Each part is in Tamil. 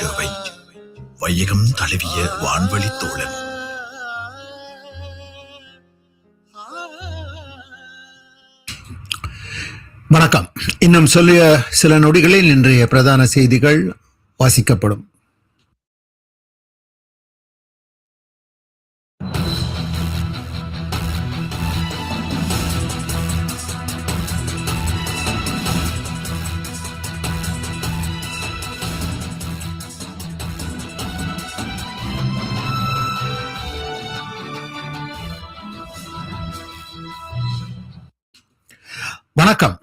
ஒலிபரப்பு சேவை. வையகம் தழுவிய வான்வழி தோழன். வணக்கம். இன்னும் சொல்லிய சில நொடிகளில் இன்றைய பிரதான செய்திகள் வாசிக்கப்படும். வணக்கம்.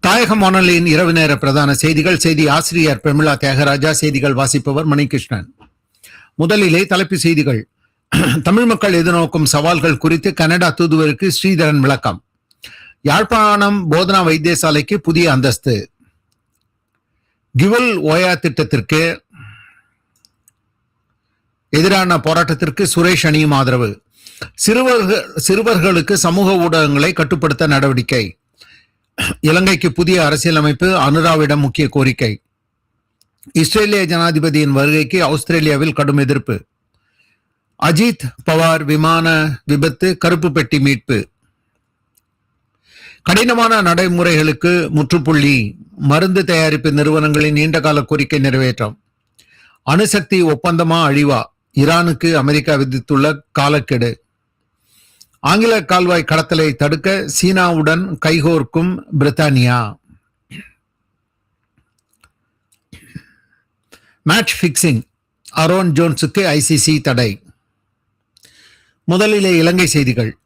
தாயகம் வானொலியின் இரவு நேர பிரதான செய்திகள் செய்தி ஆசிரியர் பிரமிளா தியாகராஜா செய்திகள் வாசிப்பவர் மணிகிருஷ்ணன். முதலிலே தலைப்பு செய்திகள். தமிழ் மக்கள் எதிர்நோக்கும் சவால்கள் குறித்து கனடா தூதுவருக்கு ஸ்ரீதரன் விளக்கம். யாழ்ப்பாணம் போதனா வைத்தியசாலைக்கு புதிய அந்தஸ்து. கிவல் ஓயா திட்டத்திற்கு எதிரான போராட்டத்திற்கு சுரேஷ் அணியும் ஆதரவு. சிறுவர்கள் சிறுவர்களுக்கு சமூக ஊடகங்களை கட்டுப்படுத்த நடவடிக்கை. இலங்கைக்கு புதிய அரசியலமைப்பு அனுராவிடம் முக்கிய கோரிக்கை. இஸ்ரேலிய ஜனாதிபதியின் வருகைக்கு ஆஸ்திரேலியாவில் கடும் எதிர்ப்பு. அஜித் பவார் விமான விபத்து கருப்பு பெட்டி மீட்பு. கடினமான நடைமுறைகளுக்கு முற்றுப்புள்ளி மருந்து தயாரிப்பு நிறுவனங்களின் நீண்டகால கோரிக்கை நிறைவேற்றம். அணுசக்தி ஒப்பந்தமா அழிவா? ஈரானுக்கு அமெரிக்கா விதித்துள்ள காலக்கெடு. ஆங்கில கால்வாய் கடத்தலை தடுக்க சீனாவுடன் கைகோர்க்கும் பிரித்தானியா. மேட்ச் ஃபிக்சிங் அரோன் ஜோன்ஸுக்கு ஐசிசி தடை. முதலிலே இலங்கை செய்திகள்.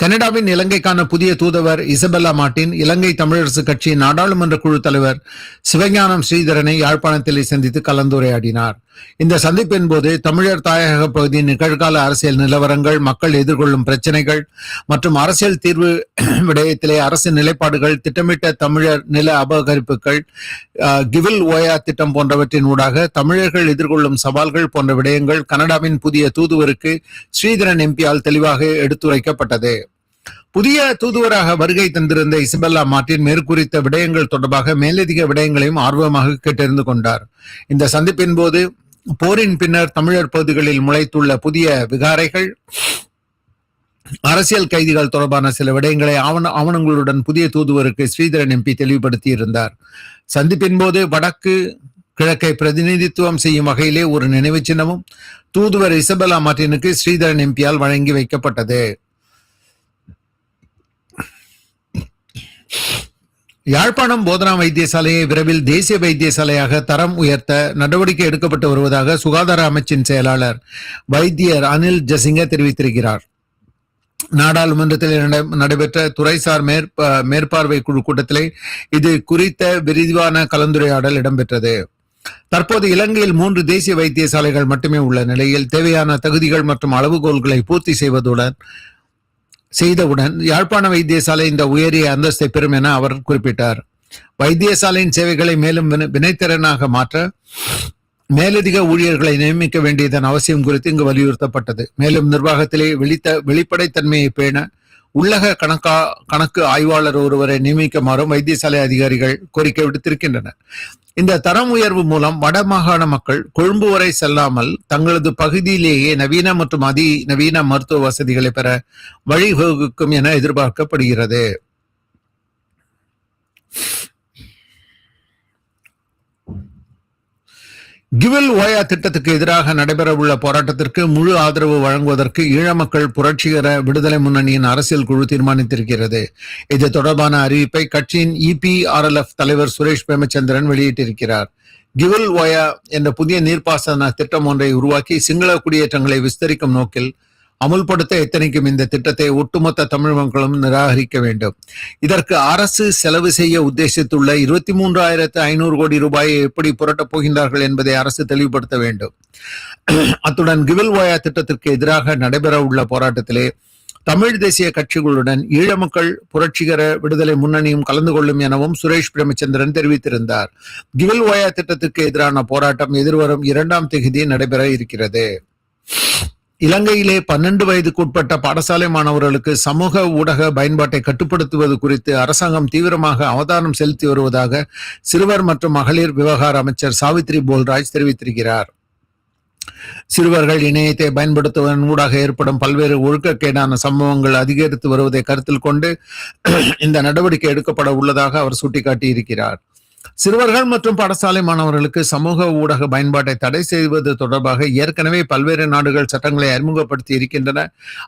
கனடாவின் இலங்கைக்கான புதிய தூதுவர் இசபெல்லா மார்டின் இலங்கை தமிழரசு கட்சியின் நாடாளுமன்ற குழு தலைவர் சிவஞானம் ஸ்ரீதரனை யாழ்ப்பாணத்திலே சந்தித்து கலந்துரையாடினார். இந்த சந்திப்பின் போது தமிழர் தாயக பகுதியின் நிகழ்கால அரசியல் நிலவரங்கள் மக்கள் எதிர்கொள்ளும் பிரச்சனைகள் மற்றும் அரசியல் தீர்வு விடயத்திலே அரசு நிலைப்பாடுகள் திட்டமிட்ட தமிழர் நில அபகரிப்புகள் கிவில் ஓயா திட்டம் போன்றவற்றின் ஊடாக தமிழர்கள் எதிர்கொள்ளும் சவால்கள் போன்ற விடயங்கள் கனடாவின் புதிய தூதுவருக்கு ஸ்ரீதரன் எம்பியால் தெளிவாக எடுத்துரைக்கப்பட்டது புதிய தூதுவராக வருகை தந்திருந்த இசபெல்லா மார்டின் மேற்குறித்த விடயங்கள் தொடர்பாக மேலதிக விடயங்களையும் ஆர்வமாக கேட்டறிந்து கொண்டார். இந்த சந்திப்பின் போது போரின் பின்னர் தமிழர் பகுதிகளில் முளைத்துள்ள புதிய விகாரைகள் அரசியல் கைதிகள் தொடர்பான சில விடயங்களை ஆவண ஆவணங்களுடன் புதிய தூதுவருக்கு ஸ்ரீதரன் எம்பி தெளிவுபடுத்தி இருந்தார் சந்திப்பின் போது வடக்கு கிழக்கை பிரதிநிதித்துவம் செய்யும் வகையிலே ஒரு நினைவு சின்னமும் தூதுவர் இசபெல்லா மார்டினுக்கு ஸ்ரீதரன் எம்பியால் வழங்கி வைக்கப்பட்டது. யாழ்ப்பாணம் போதனா வைத்தியசாலையை விரைவில் தேசிய வைத்தியசாலையாக தரம் உயர்த்த நடவடிக்கை எடுக்கப்பட்டு வருவதாக சுகாதார அமைச்சின் செயலாளர் வைத்தியர் அனில் ஜசிங்க தெரிவித்திருக்கிறார். நாடாளுமன்றத்தில் நடைபெற்ற துறைசார் மேற்ப மேற்பார்வை குழு கூட்டத்திலே இது குறித்த விரிவான கலந்துரையாடல் இடம்பெற்றது. தற்போது இலங்கையில் மூன்று தேசிய வைத்தியசாலைகள் மட்டுமே உள்ள நிலையில் தேவையான தகுதிகள் மற்றும் அளவுகோல்களை பூர்த்தி செய்வதுடன் செய்தவுடன் யாழ்ப்பாண வைத்தியசாலை இந்த உயரிய அந்தஸ்தை பெறும் என அவர் குறிப்பிட்டார். வைத்தியசாலையின் சேவைகளை மேலும் வினை- வினைத்திறனாக மாற்ற மேலதிக ஊழியர்களை நியமிக்க வேண்டியதன் அவசியம் குறித்து இங்கு வலியுறுத்தப்பட்டது. மேலும் நிர்வாகத்திலே வெளித்த வெளிப்படைத்தன்மையை பேண உள்ளக கணக்கா கணக்கு ஆய்வாளர் ஒருவரை நியமிக்குமாறும் வைத்தியசாலை அதிகாரிகள் கோரிக்கை விடுத்திருக்கின்றனர். இந்த தரம் உயர்வு மூலம் வடமாகாண மக்கள் கொழும்பு வரை செல்லாமல் தங்களது பகுதியிலேயே நவீன மற்றும் அதி நவீன மருத்துவ வசதிகளை பெற வழிவகுக்கும் என எதிர்பார்க்கப்படுகிறது. கிவில் ஓயா திட்டத்துக்கு எதிராக நடைபெறவுள்ள போராட்டத்திற்கு முழு ஆதரவு வழங்குவதற்கு ஈழ மக்கள் புரட்சிகர விடுதலை முன்னணியின் அரசியல் குழு தீர்மானித்திருக்கிறது. இது தொடர்பான அறிவிப்பை கட்சியின் இபிஆர்எல்எஃப் தலைவர் சுரேஷ் பிரேமச்சந்திரன் வெளியிட்டிருக்கிறார். கிவில் ஓயா என்ற புதிய நீர்ப்பாசன திட்டம் ஒன்றை உருவாக்கி சிங்கள குடியேற்றங்களை விஸ்தரிக்கும் நோக்கில் அமுல்படுத்த எத்தனைக்கும் இந்த திட்டத்தை ஒட்டுமொத்த தமிழ் மக்களும் நிராகரிக்க வேண்டும். இதற்கு அரசு செலவு செய்ய உத்தேசித்துள்ள இருபத்தி மூன்றாயிரத்து ஐநூறு கோடி ரூபாயை எப்படி புரட்டப் போகின்றார்கள் என்பதை அரசு தெளிவுபடுத்த வேண்டும். அத்துடன் கிவில் ஓயா திட்டத்திற்கு எதிராக நடைபெற உள்ள போராட்டத்திலே தமிழ் தேசிய கட்சிகளுடன் ஈழ மக்கள் புரட்சிகர விடுதலை முன்னணியும் கலந்து கொள்ளும் எனவும் சுரேஷ் பிரேமச்சந்திரன் தெரிவித்திருந்தார். கிவில் ஓயா திட்டத்திற்கு எதிரான போராட்டம் எதிர்வரும் இரண்டாம் தேதி நடைபெற இருக்கிறது. இலங்கையிலே பன்னெண்டு வயதுக்குட்பட்ட பாடசாலை மாணவர்களுக்கு சமூக ஊடக பயன்பாட்டை கட்டுப்படுத்துவது குறித்து அரசாங்கம் தீவிரமாக அவதானம் செலுத்தி வருவதாக சிறுவர் மற்றும் மகளிர் விவகார அமைச்சர் சாவித்ரி போல்ராஜ் தெரிவித்திருக்கிறார். சிறுவர்கள் இணையத்தை பயன்படுத்துவதன் ஊடாக ஏற்படும் பல்வேறு ஒழுக்கக்கேடான சம்பவங்கள் அதிகரித்து வருவதை கருத்தில் கொண்டு இந்த நடவடிக்கை எடுக்கப்பட உள்ளதாக அவர் சுட்டிக்காட்டியிருக்கிறார். சிறுவர்கள் மற்றும் பாடசாலை மாணவர்களுக்கு சமூக ஊடக பயன்பாட்டை தடை செய்வது தொடர்பாக ஏற்கனவே பல்வேறு நாடுகள் சட்டங்களை அறிமுகப்படுத்தி இருக்கின்றன.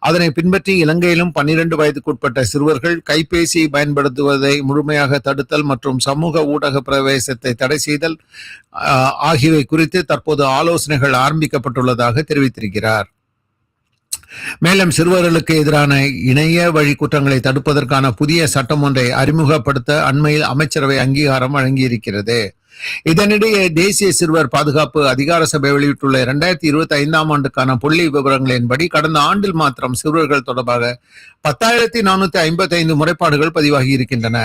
அதனை பின்பற்றி இலங்கையிலும் பன்னிரண்டு வயதுக்குட்பட்ட சிறுவர்கள் கைபேசி பயன்படுத்துவதை முழுமையாக தடுத்தல் மற்றும் சமூக ஊடக பிரவேசத்தை தடை செய்தல் ஆகியவை குறித்து தற்போது ஆலோசனைகள் ஆரம்பிக்கப்பட்டுள்ளதாக தெரிவித்திருக்கிறார். மேலும் சிறுவர்களுக்கு எதிரான இணைய வழி குற்றங்களை தடுப்பதற்கான புதிய சட்டம் ஒன்றை அறிமுகப்படுத்த அண்மையில் அமைச்சரவை அங்கீகாரம் வழங்கியிருக்கிறது. இதனிடையே தேசிய சிறுவர் பாதுகாப்பு அதிகார சபை வெளியிட்டுள்ள இரண்டாயிரத்தி இருபத்தி ஐந்தாம் ஆண்டுக்கான புள்ளி விவரங்களின்படி கடந்த ஆண்டில் மாத்திரம் சிறுவர்கள் தொடர்பாக பத்தாயிரத்தி நானூத்தி ஐம்பத்தி ஐந்து முறைப்பாடுகள் பதிவாகி இருக்கின்றன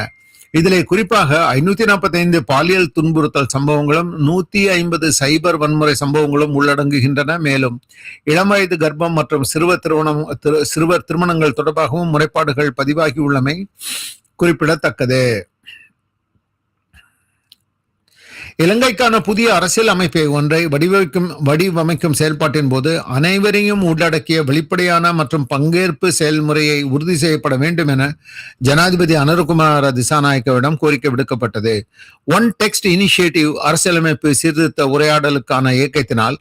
இதிலே குறிப்பாக ஐநூத்தி நாற்பத்தி ஐந்து பாலியல் துன்புறுத்தல் சம்பவங்களும் நூத்தி ஐம்பது சைபர் வன்முறை சம்பவங்களும் உள்ளடங்குகின்றன. மேலும் இளம் வயது கர்ப்பம் மற்றும் சிறுவர் திருமணம் திரு- சிறுவர் திருமணங்கள் தொடர்பாகவும் முறைப்பாடுகள் பதிவாகியுள்ளமை குறிப்பிடத்தக்கது. இலங்கைக்கான புதிய அரசியல் அமைப்பை ஒன்றை வடிவமைக்கும் வடிவமைக்கும் செயல்பாட்டின் போது அனைவரையும் உள்ளடக்கிய வெளிப்படையான மற்றும் பங்கேற்பு செயல்முறையை உறுதி செய்யப்பட வேண்டும் என ஜனாதிபதி அனுரகுமார திசாநாயக்கவிடம் கோரிக்கை விடுக்கப்பட்டது. ஒன் டெக்ஸ்ட் இனிஷியேட்டிவ் அரசியலமைப்பு சீர்திருத்த உரையாடலுக்கான இயக்கத்தினால்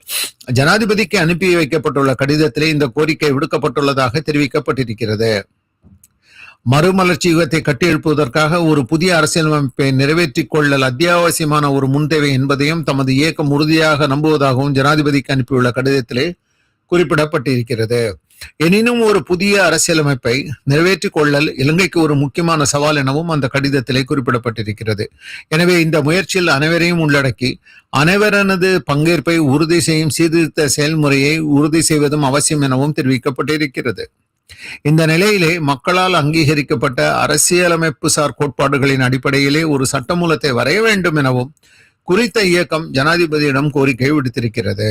ஜனாதிபதிக்கு அனுப்பி வைக்கப்பட்டுள்ள கடிதத்திலே இந்த கோரிக்கை விடுக்கப்பட்டுள்ளதாக தெரிவிக்கப்பட்டிருக்கிறது. மறுமலர்ச்சி யுகத்தை கட்டியெழுப்புவதற்காக ஒரு புதிய அரசியலமைப்பை நிறைவேற்றிக் கொள்ளல் அத்தியாவசியமான ஒரு முன்தேவை என்பதையும் தமது இயக்கம் உறுதியாக நம்புவதாகவும் ஜனாதிபதிக்கு அனுப்பியுள்ள கடிதத்திலே குறிப்பிடப்பட்டிருக்கிறது. எனினும் ஒரு புதிய அரசியலமைப்பை நிறைவேற்றிக் கொள்ளல் இலங்கைக்கு ஒரு முக்கியமான சவால் எனவும் அந்த கடிதத்திலே குறிப்பிடப்பட்டிருக்கிறது. எனவே இந்த முயற்சியில் அனைவரையும் உள்ளடக்கி அனைவரனது பங்கேற்பை உறுதி செய்யும் சீர்திருத்த செயல்முறையை உறுதி செய்வதும் அவசியம் எனவும் தெரிவிக்கப்பட்டிருக்கிறது. இந்த நிலையிலே மக்களால் அங்கீகரிக்கப்பட்ட அரசியலமைப்பு சார் கோட்பாடுகளின் அடிப்படையிலே ஒரு சட்டமூலத்தை வரைய வேண்டும் எனவும் குறித்த இயக்கம் ஜனாதிபதியிடம் கோரிக்கை விடுத்திருக்கிறது.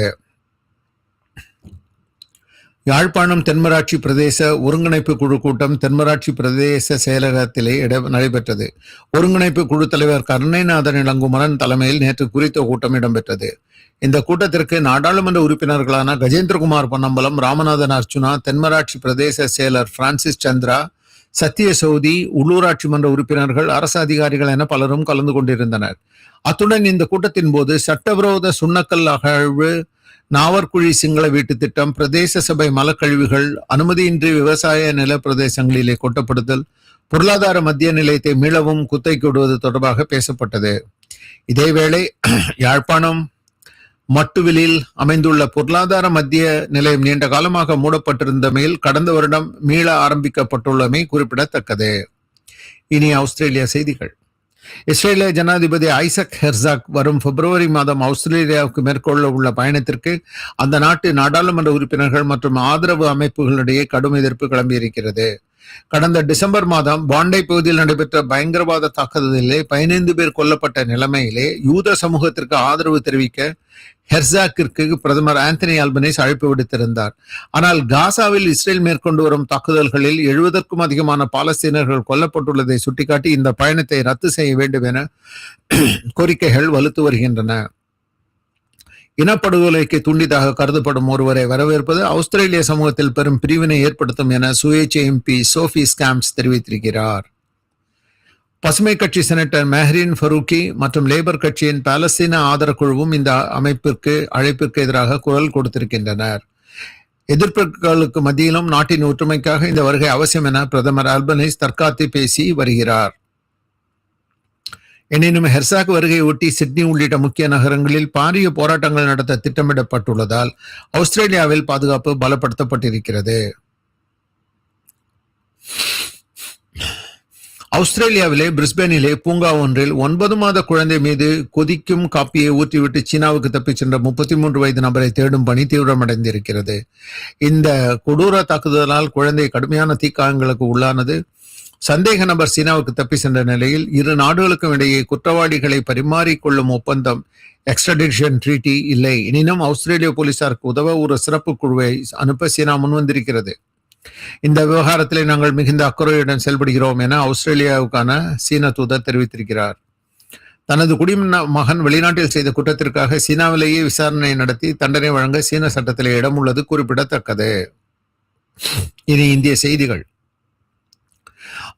யாழ்ப்பாணம் தென்மராட்சி பிரதேச ஒருங்கிணைப்பு குழு கூட்டம் தென்மராட்சி பிரதேச செயலகத்திலே இட நடைபெற்றது. ஒருங்கிணைப்பு குழு தலைவர் கருணைநாதன் இளங்குமரன் தலைமையில் நேற்று குறித்த கூட்டம் இடம்பெற்றது. இந்த கூட்டத்திற்கு நாடாளுமன்ற உறுப்பினர்களான கஜேந்திரகுமார் பொன்னம்பலம் ராமநாதன் அர்ச்சுனா தென்மராட்சி பிரதேச செயலர் பிரான்சிஸ் சந்திரா சத்திய சௌதி உள்ளூராட்சி மன்ற உறுப்பினர்கள் அரசு அதிகாரிகள் என பலரும் கலந்து கொண்டிருந்தனர். அத்துடன் இந்த கூட்டத்தின் போது சட்டவிரோத சுண்ணக்கல் அகழ்வு நாவற்குழி சிங்கள வீட்டு திட்டம் பிரதேச சபை மலக்கழிவுகள் அனுமதியின்றி விவசாய நில பிரதேசங்களிலே கொட்டப்படுதல் பொருளாதார மத்திய நிலையத்தை மீளவும் குத்தைக்கு விடுவது தொடர்பாக பேசப்பட்டது. இதேவேளை யாழ்ப்பாணம் மட்டுவிலில் அமைந்துள்ள பொருளாதார மத்திய நிலையம் நீண்ட காலமாக மூடப்பட்டிருந்தமையில் கடந்த வருடம் மீள ஆரம்பிக்கப்பட்டுள்ளமை குறிப்பிடத்தக்கது. இனி ஆஸ்திரேலியா செய்திகள். இஸ்ரேலிய ஜனாதிபதி ஐசக் ஹெர்சாக் வரும் பிப்ரவரி மாதம் ஆஸ்திரேலியாவுக்கு மேற்கொள்ள உள்ள பயணத்திற்கு அந்த நாட்டு நாடாளுமன்ற உறுப்பினர்கள் மற்றும் ஆதரவு அமைப்புகளிடையே கடும் எதிர்ப்பு கிளம்பியிருக்கிறது. கடந்த டிசம்பர் மாதம் பாண்டை பகுதியில் நடைபெற்ற பயங்கரவாத தாக்குதலிலே பதினைந்து பேர் கொல்லப்பட்ட நிலைமையிலே யூத சமூகத்திற்கு ஆதரவு தெரிவிக்க ஹெர்சாக்கிற்கு பிரதமர் ஆந்தனி ஆல்பனேஸ் அழைப்பு விடுத்திருந்தார். ஆனால் காசாவில் இஸ்ரேல் மேற்கொண்டு வரும் தாக்குதல்களில் எழுபதற்கும் அதிகமான பாலஸ்தீனர்கள் கொல்லப்பட்டுள்ளதை சுட்டிக்காட்டி இந்த பயணத்தை ரத்து செய்ய வேண்டும் என கோரிக்கைகள் வலுத்து வருகின்றன. இனப்படுகொலைக்கு துண்டிதாக கருதப்படும் ஒருவரை வரவேற்பது ஆஸ்திரேலிய சமூகத்தில் பெரும் பிரிவினை ஏற்படுத்தும் என சுயேட்சை எம்பி சோஃபி ஸ்காம்ஸ் தெரிவித்திருக்கிறார். பசுமை கட்சி செனட்டர் மெஹரின் ஃபரூக்கி மற்றும் லேபர் கட்சியின் பாலஸ்தீன ஆதரவு குழுவும் இந்த அமைப்பிற்கு அழைப்பிற்கு எதிராக குரல் கொடுத்திருக்கின்றனர். எதிர்ப்புகளுக்கு மத்தியிலும் நாட்டின் ஒற்றுமைக்காக இந்த வருகை அவசியம் என பிரதமர் அல்பனைஸ் தற்காத்து பேசி வருகிறார். எனினும் ஹெர்சாக் வருகையை ஒட்டி சிட்னி உள்ளிட்ட முக்கிய நகரங்களில் பாரிய போராட்டங்கள் நடத்த திட்டமிடப்பட்டுள்ளதால் ஆஸ்திரேலியாவில் பாதுகாப்பு பலப்படுத்தப்பட்டிருக்கிறது. ஆஸ்திரேலியாவிலே பிரிஸ்பேனிலே பூங்கா ஒன்றில் ஒன்பது மாத குழந்தை மீது கொதிக்கும் காப்பியை ஊற்றிவிட்டு சீனாவுக்கு தப்பிச் சென்ற முப்பத்தி மூன்று வயது நபரை தேடும் பணி தீவிரமடைந்திருக்கிறது. இந்த கொடூர தாக்குதலால் குழந்தை கடுமையான தீக்காயங்களுக்கு உள்ளானது. சந்தேக நபர் சீனாவுக்கு தப்பி சென்ற நிலையில் இரு நாடுகளுக்கும் இடையே குற்றவாளிகளை பரிமாறிக்கொள்ளும் ஒப்பந்தம் எக்ஸ்ட்ரடிஷன் ட்ரீட்டி இல்லை. எனினும் ஆஸ்திரேலிய போலீசாருக்கு உதவ ஒரு சிறப்பு குழுவை அனுப்ப சீனா முன்வந்திருக்கிறது. இந்த விவகாரத்தில் நாங்கள் மிகுந்த அக்கறையுடன் செயல்படுகிறோம் என ஆஸ்திரேலியாவுக்கான சீன தூதர் தெரிவித்திருக்கிறார். தனது குடிமன மகன் வெளிநாட்டில் செய்த குற்றத்திற்காக சீனாவிலேயே விசாரணை நடத்தி தண்டனை வழங்க சீன சட்டத்திலே இடம் உள்ளது குறிப்பிடத்தக்கது. இனி இந்திய செய்திகள்.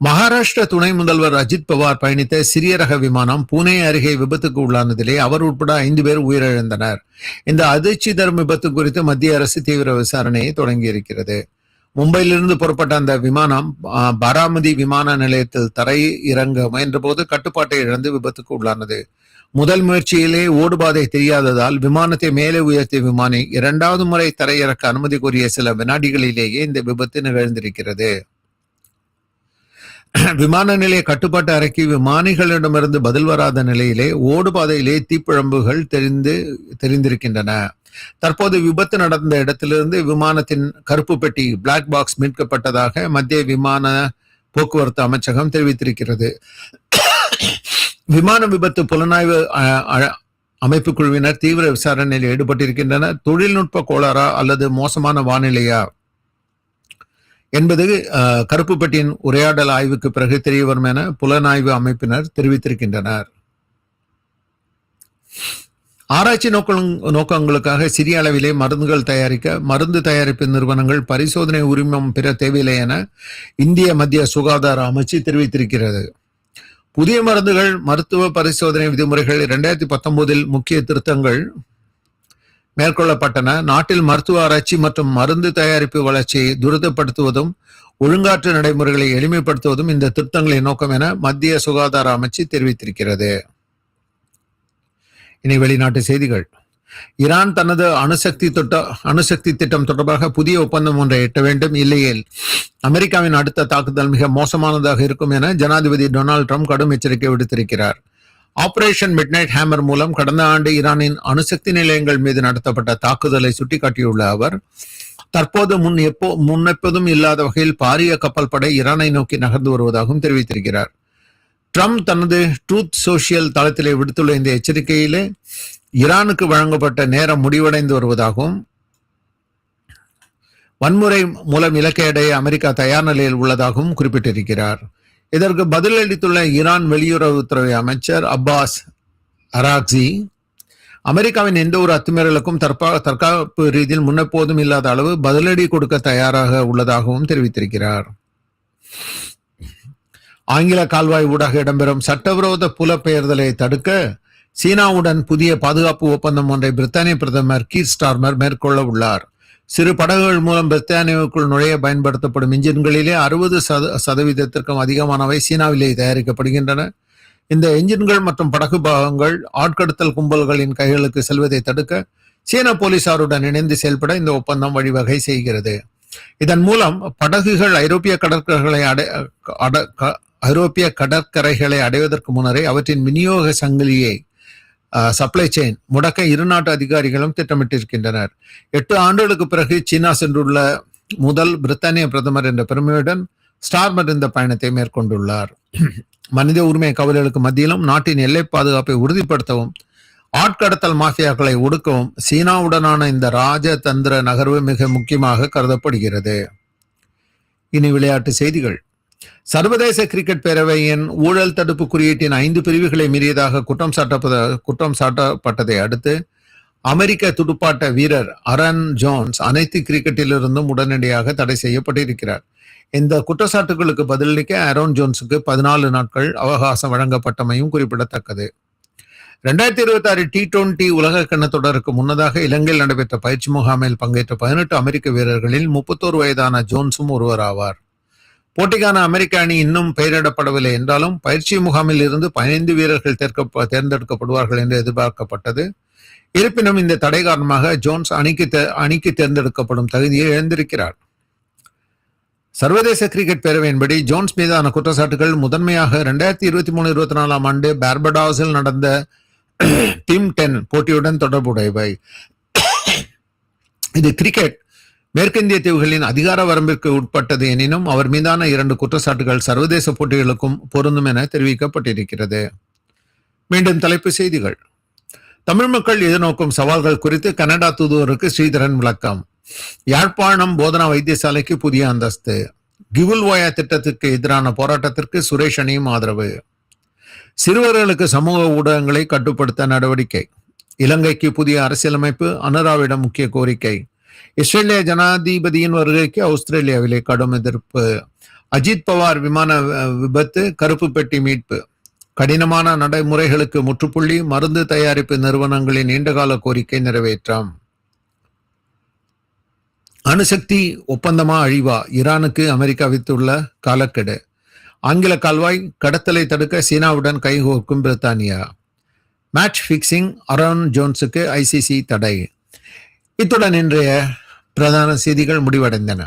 மகாராஷ்டிர துணை முதல்வர் அஜித் பவார் பயணித்த சிறிய ரக விமானம் புனே அருகே விபத்துக்கு உள்ளானதிலே அவர் உட்பட ஐந்து பேர் உயிரிழந்தனர். இந்த அதிர்ச்சி தரும் விபத்து குறித்து மத்திய அரசு தீவிர விசாரணையை தொடங்கியிருக்கிறது. மும்பையிலிருந்து புறப்பட்ட அந்த விமானம் பாராமதி விமான நிலையத்தில் தரை இறங்க முயன்றபோது கட்டுப்பாட்டை இழந்து விபத்துக்கு உள்ளானது. முதல் முயற்சியிலே ஓடுபாதை தெரியாததால் விமானத்தை மேலே உயர்த்திய விமானி இரண்டாவது முறை தரையிறக்க அனுமதி கோரிய சில வினாடிகளிலேயே இந்த விபத்து நிகழ்ந்திருக்கிறது. விமான நிலைய கட்டுப்பாட்டு அறைக்கு விமானிகளிடமிருந்து பதில் வராத நிலையிலே ஓடுபாதையிலே தீப்பிழம்புகள் தெரிந்து தெரிந்திருக்கின்றன. தற்போது விபத்து நடந்த இடத்திலிருந்து விமானத்தின் கருப்பு பெட்டி பிளாக் பாக்ஸ் மீட்கப்பட்டதாக மத்திய விமான போக்குவரத்து அமைச்சகம் தெரிவித்திருக்கிறது. விமான விபத்து புலனாய்வு அமைப்பு குழுவினர் தீவிர விசாரணையில் ஈடுபட்டிருக்கின்றனர். தொழில்நுட்ப கோளாறா அல்லது மோசமான வானிலையா? என்பது அஹ், கருப்பு பெட்டியின் உரையாடல் ஆய்வுக்கு பிறகு தெரியவரும் என புலனாய்வு அமைப்பினர் தெரிவித்திருக்கின்றனர். ஆராய்ச்சி நோக்கம் நோக்கங்களுக்காக சிறிய அளவிலே மருந்துகள் தயாரிக்க மருந்து தயாரிப்பு நிறுவனங்கள் பரிசோதனை உரிமம் பெற தேவையில்லை என இந்திய மத்திய சுகாதார அமைச்சு தெரிவித்திருக்கிறது. புதிய மருந்துகள் மருத்துவ பரிசோதனை விதிமுறைகள் இரண்டாயிரத்தி பத்தொன்பதில் முக்கிய திருத்தங்கள் மேற்கொள்ளப்பட்டன. நாட்டில் மருத்துவ ஆராய்ச்சி மற்றும் மருந்து தயாரிப்பு வளர்ச்சியை துரிதப்படுத்துவதும் ஒழுங்காற்று நடைமுறைகளை எளிமைப்படுத்துவதும் இந்த திருத்தங்களின் நோக்கம் என மத்திய சுகாதார அமைச்சு தெரிவித்திருக்கிறது. இனி வெளிநாட்டு செய்திகள். ஈரான் தனது அணுசக்தி திட்ட அணுசக்தி திட்டம் தொடர்பாக புதிய ஒப்பந்தம் ஒன்றை எட்ட வேண்டும். இல்லையேல் அமெரிக்காவின் அடுத்த தாக்குதல் மிக மோசமானதாக இருக்கும் என ஜனாதிபதி டொனால்ட் ட்ரம்ப் கடும் எச்சரிக்கை விடுத்திருக்கிறார். ஆபரேஷன் மிட்நைட் ஹேமர் மூலம் கடந்த ஆண்டு ஈரானின் அணுசக்தி நிலையங்கள் மீது நடத்தப்பட்ட தாக்குதலை சுட்டிக்காட்டியுள்ள அவர் தற்போது முன் எப்போ முன்னெப்போதும் இல்லாத வகையில் பாரிய கப்பல் படை ஈரானை நோக்கி நகர்ந்து வருவதாகவும் தெரிவித்திருக்கிறார். ட்ரம்ப் தனது ட்ரூத் சோஷியல் தளத்திலே விடுத்துள்ள இந்த எச்சரிக்கையிலே ஈரானுக்கு வழங்கப்பட்ட நேரம் முடிவடைந்து வருவதாகவும் வன்முறை மூலம் இலக்கை அடைய அமெரிக்கா தயார் நிலையில் உள்ளதாகவும் குறிப்பிட்டிருக்கிறார். இதற்கு பதிலளித்துள்ள ஈரான் வெளியுறவுத்துறை அமைச்சர் அப்பாஸ் அராக்சி அமெரிக்காவின் எந்த ஒரு அத்துமீறலுக்கும் தற்பா தற்காப்பு ரீதியில் முன்னெப்போதும் இல்லாத அளவு பதிலடி கொடுக்க தயாராக உள்ளதாகவும் தெரிவித்திருக்கிறார். ஆங்கில கால்வாய் ஊடாக இடம்பெறும் சட்டவிரோத புலப்பெயர்தலை தடுக்க சீனாவுடன் புதிய பாதுகாப்பு ஒப்பந்தம் ஒன்றை பிரித்தானிய பிரதமர் கீர் ஸ்டார்மர் மேற்கொள்ள உள்ளார். சிறு படகுகள் மூலம் பிரித்தானியாவுக்குள் நுழைய பயன்படுத்தப்படும் இன்ஜின்களிலே அறுபது சத சதவீதத்திற்கும் அதிகமானவை சீனாவிலே தயாரிக்கப்படுகின்றன. இந்த என்ஜின்கள் மற்றும் படகு பாகங்கள் ஆட்கடத்தல் கும்பல்களின் கைகளுக்கு செல்வதை தடுக்க சீன போலீசாருடன் இணைந்து செயல்பட இந்த ஒப்பந்தம் வழிவகை செய்கிறது. இதன் மூலம் படகுகள் ஐரோப்பிய கடற்கரைகளை அடை அட க- ஐரோப்பிய கடற்கரைகளை அடைவதற்கு முன்னரே அவற்றின் விநியோக சங்கிலியை சப்ளை செயின் முடக்க இரு நாட்டு அதிகாரிகளும் திட்டமிட்டிருக்கின்றனர். எட்டு ஆண்டுகளுக்கு பிறகு சீனா சென்றுள்ள முதல் பிரித்தானிய பிரதமர் என்ற பெருமையுடன் ஸ்டார்மர் இந்த பயணத்தை மேற்கொண்டுள்ளார். மனித உரிமை கவலைகளுக்கு மத்தியிலும் நாட்டின் எல்லை பாதுகாப்பை உறுதிப்படுத்தவும் ஆட்கடத்தல் மாஃபியாக்களை ஒடுக்கவும் சீனாவுடனான இந்த ராஜதந்திர நகர்வு மிக முக்கியமாக கருதப்படுகிறது. இனி விளையாட்டு செய்திகள். சர்வதேச கிரிக்கெட் பேரவையின் ஊழல் தடுப்பு குறியீட்டின் ஐந்து பிரிவுகளை மீறியதாக குற்றம் சாட்டப்பத குற்றம் சாட்டப்பட்டதை அடுத்து அமெரிக்க துடுப்பாட்ட வீரர் அரன் ஜோன்ஸ் அனைத்து கிரிக்கெட்டிலிருந்தும் உடனடியாக தடை செய்யப்பட்டிருக்கிறார். இந்த குற்றச்சாட்டுகளுக்கு பதிலளிக்க அரோன் ஜோன்ஸுக்கு பதினாலு நாட்கள் அவகாசம் வழங்கப்பட்டமையும் குறிப்பிடத்தக்கது. ரெண்டாயிரத்தி இருபத்தி ஆறு டி டுவெண்டி உலக கண்ண தொடருக்கு முன்னதாக இலங்கையில் நடைபெற்ற பயிற்சி முகாமில் பங்கேற்ற பதினெட்டு அமெரிக்க வீரர்களில் முப்பத்தோரு வயதான ஜோன்ஸும் ஒருவர் ஆவார் போட்டிக்கான அமெரிக்க அணி இன்னும் பெயரிடப்படவில்லை என்றாலும் பயிற்சி முகாமில் இருந்து பதினைந்து வீரர்கள் தேர்க்க தேர்ந்தெடுக்கப்படுவார்கள் என்று எதிர்பார்க்கப்பட்டது. இருப்பினும் இந்த தடை காரணமாக ஜோன்ஸ் அணிக்கு தே- அணிக்கு தேர்ந்தெடுக்கப்படும் தகுதியை இழந்திருக்கிறார். சர்வதேச கிரிக்கெட் பேரவையின்படி ஜோன்ஸ் மீதான குற்றச்சாட்டுகள் முதன்மையாக இரண்டாயிரத்தி இருபத்தி மூணு இருபத்தி நாலாம் ஆண்டு பார்படாஸில் நடந்த டீம் டென் போட்டியுடன் தொடர்புடையவை. இது கிரிக்கெட். மேற்கிந்திய தீவுகளின் அதிகார வரம்பிற்கு உட்பட்டது எனினும் அவர் மீதான இரண்டு குற்றச்சாட்டுகள் சர்வதேச போட்டிகளுக்கும் பொருந்தும் என தெரிவிக்கப்பட்டிருக்கிறது. மீண்டும் தலைப்பு செய்திகள். தமிழ் மக்கள் எதிர்நோக்கும் சவால்கள் குறித்து கனடா தூதுவருக்கு ஸ்ரீதரன் விளக்கம். யாழ்ப்பாணம் போதனா வைத்தியசாலைக்கு புதிய அந்தஸ்து. கிவுல் ஓயா திட்டத்துக்கு எதிரான போராட்டத்திற்கு சுரேஷ் அணியும் ஆதரவு. சிறுவர்களுக்கு சமூக ஊடகங்களை கட்டுப்படுத்த நடவடிக்கை. இலங்கைக்கு புதிய அரசியலமைப்பு அனுராவிடம் முக்கிய கோரிக்கை. இஸ்ரேலிய ஜனாதிபதியின் வருகைக்கு ஆஸ்திரேலியாவிலே கடும் எதிர்ப்பு. அஜித் பவார் விமான விபத்து கருப்பு பெட்டி மீட்பு. கடினமான நடைமுறைகளுக்கு முற்றுப்புள்ளி மருந்து தயாரிப்பு நிறுவனங்களின் நீண்டகால கோரிக்கை நிறைவேற்றம். அணுசக்தி ஒப்பந்தமா அழிவா? ஈரானுக்கு அமெரிக்கா வித்துள்ள காலக்கெடு. ஆங்கில கால்வாய் கடத்தலை தடுக்க சீனாவுடன் கைகோர்க்கும் பிரித்தானியா. மேட்ச் ஃபிக்சிங் அரோன் ஜோன்ஸுக்கு ஐசிசி தடை. இத்துடன் இன்றைய பிரதான செய்திகள் முடிவடைந்தன.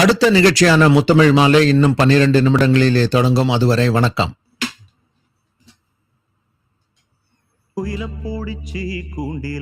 அடுத்த நிகழ்ச்சியான முத்தமிழ் மாலை இன்னும் பன்னிரண்டு நிமிடங்களிலே தொடங்கும். அதுவரை வணக்கம். குயில கூண்டில்